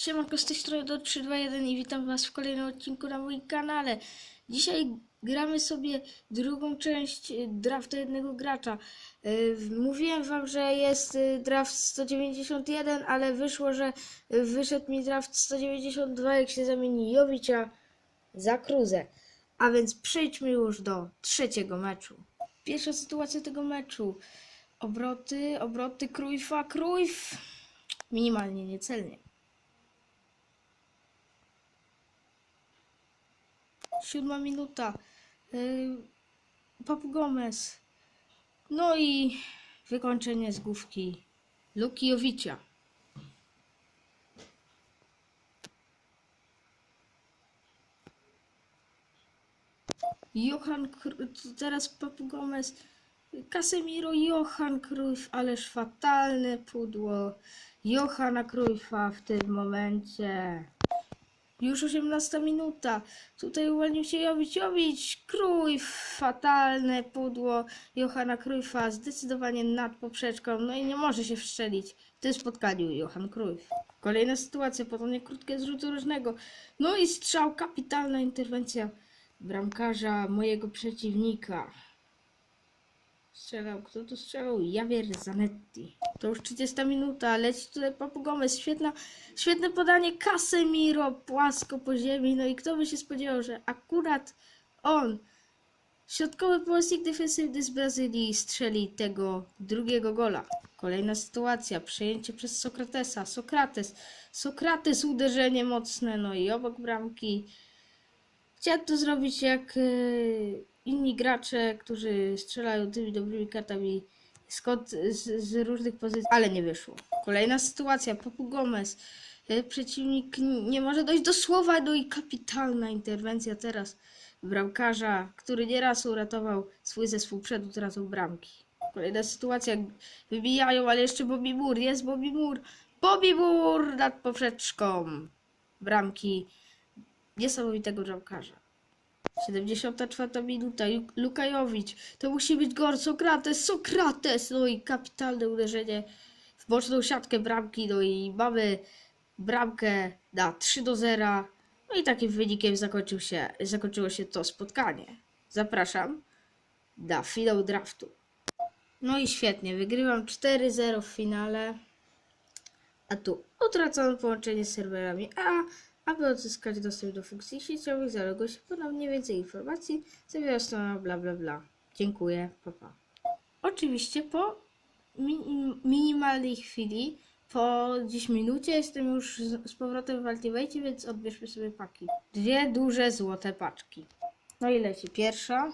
Siemanko, z tej strony do 321 i witam was w kolejnym odcinku na moim kanale. Dzisiaj gramy sobie drugą część y, draftu jednego gracza. Y, Mówiłem wam, że jest y, draft 191, ale wyszło, że wyszedł mi draft 192, jak się zamieni Jowicia za Kruzę. A więc przejdźmy już do trzeciego meczu. Pierwsza sytuacja tego meczu. Obroty, obroty Krujfa, Krujf. Minimalnie niecelnie. Siódma minuta. Yy, Papu Gomez. No i wykończenie z główki Lukijowicza. Johan, teraz Papu Gomez. Casemiro, Johan Cruyff, ależ fatalne pudło Johana Cruyffa w tym momencie. Już 18 minuta. Tutaj uwolnił się Jowicz. Jowicz, Cruyff, fatalne pudło Johana Cruyffa, zdecydowanie nad poprzeczką. No i nie może się wszczelić. W tym spotkaniu Johan Cruyff. Kolejna sytuacja, podanie krótkie z rzutu rożnego. No i strzał, kapitalna interwencja bramkarza mojego przeciwnika. Strzelał, kto tu strzelał? Javier Zanetti. To już 30 minuta, leci tutaj Papu Gomez, świetna, świetne podanie Casemiro, płasko po ziemi, no i kto by się spodziewał, że akurat on, środkowy pomocnik defensywny z Brazylii, strzeli tego drugiego gola. Kolejna sytuacja, przejęcie przez Sokratesa, Sokrates, Sokrates, uderzenie mocne, no i obok bramki. Chciałem to zrobić jak y, inni gracze, którzy strzelają tymi dobrymi kartami skąd, z, z różnych pozycji, ale nie wyszło. Kolejna sytuacja, Papu Gomez. Y, Przeciwnik nie może dojść do słowa, no i kapitalna interwencja teraz bramkarza, który nieraz uratował swój zespół przed utratą bramki. Kolejna sytuacja, wybijają, ale jeszcze Bobby Moore, jest Bobby Moore, Bobby Moore nad poprzeczką bramki niesamowitego bramkarza. 74 minuta, Lukajowicz, to musi być gol, Sokrates, Sokrates, no i kapitalne uderzenie w boczną siatkę bramki, no i mamy bramkę na 3 do 0, no i takim wynikiem zakończył się, zakończyło się to spotkanie. Zapraszam na finał draftu. No i świetnie, wygrywam 4-0 w finale. A tu utracono połączenie z serwerami A. Aby odzyskać dostęp do funkcji sieciowych, zaloguj się ponownie więcej informacji. Zawiera strona bla bla bla. Dziękuję, papa. Oczywiście po mi- minimalnej chwili, po dziś minucie jestem już z, z powrotem w Ultimate, więc odbierzmy sobie paki. Dwie duże złote paczki. No i leci pierwsza.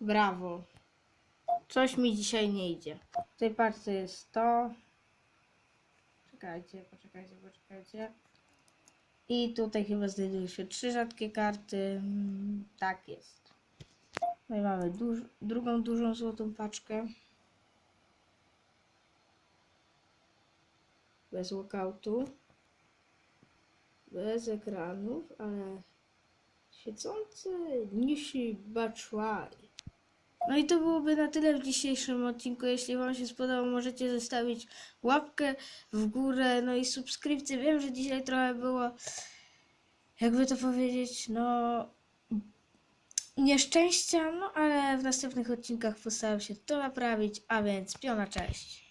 Brawo. Coś mi dzisiaj nie idzie. W tej paczce jest to. Czekajcie, poczekajcie, poczekajcie. I tutaj chyba znajdują się trzy rzadkie karty. Mm, Tak jest. No i mamy duż, drugą dużą złotą paczkę. Bez walkoutu. Bez ekranów, ale świecący Nishi Bachuai. No i to byłoby na tyle w dzisiejszym odcinku. Jeśli Wam się spodobał, możecie zostawić łapkę w górę, no i subskrypcję. Wiem, że dzisiaj trochę było, jakby to powiedzieć, no nieszczęścia, no ale w następnych odcinkach postaram się to naprawić, a więc piona cześć.